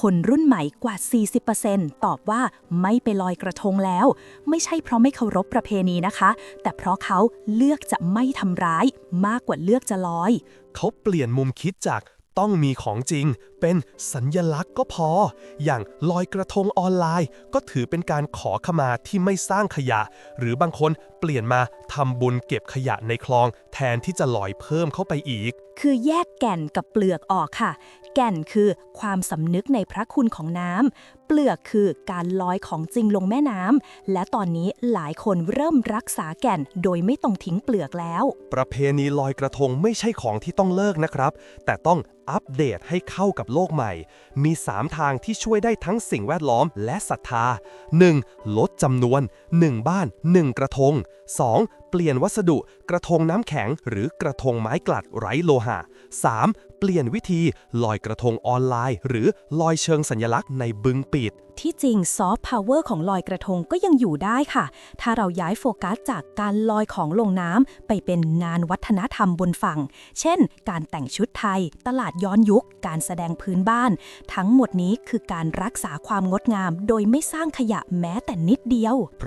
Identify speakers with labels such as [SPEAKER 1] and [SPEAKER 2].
[SPEAKER 1] คนรุ่นใหม่กว่า 40%ตอบว่าไม่ไปลอยกระทงแล้ว ไม่ใช่เพราะไม่เคารพประเพณีนะคะ แต่เพราะเขาเลือกจะไม่ทำร้าย มากกว่าเลือกจะลอย
[SPEAKER 2] เขาเปลี่ยนมุมคิดจากต้องมีของจริงเป็นสัญญลักษณ์ก็พอ อย่างลอยกระทงออนไลน์ ก็ถือเป็นการขอขมาที่ไม่สร้างขยะ หรือบางคนเปลี่ยนมาทำบุญเก็บขยะในคลอง แทนที่จะลอยเพิ่มเข้าไปอีก
[SPEAKER 1] คือแยกแก่นกับเปลือกออกค่ะ แก่นคือความสำนึกในพระคุณของน้ำเปลือกคือการลอยของจริงลงแม่น้ำและตอนนี้หลายคนเริ่มรักษาแก่นโดยไม่ต้องทิ้งเปลือกแล้ว
[SPEAKER 2] ประเพณีลอยกระทงไม่ใช่ของที่ต้องเลิกนะครับ แต่ต้องอัปเดตให้เข้ากับโลกใหม่ มี 3 ทางที่ช่วยได้ทั้งสิ่งแวดล้อมและศรัทธา 1. ลดจำนวน 1 บ้าน 1 กระทง 2. เปลี่ยนวัสดุ กระทงน้ำแข็ง หรือกระทงไม้กลัดไร้โลหะ 3. เปลี่ยนวิธีลอยกระทงออนไลน์ หรือลอยเชิงสัญลักษณ์ในบึงปิด
[SPEAKER 1] ที่จริงซอฟต์พาวเวอร์ของลอยกระทงก็ยังอยู่ได้ค่ะ ถ้าเราย้ายโฟกัสจากการลอยของลงน้ำไปเป็นงานวัฒนธรรมบนฝั่ง เช่น การแต่งชุดไทย ตลาดย้อนยุค การแสดงพื้นบ้าน ทั้งหมดนี้คือการรักษาความงดงาม โดยไม่สร้างขยะแม้แต่นิดเดียว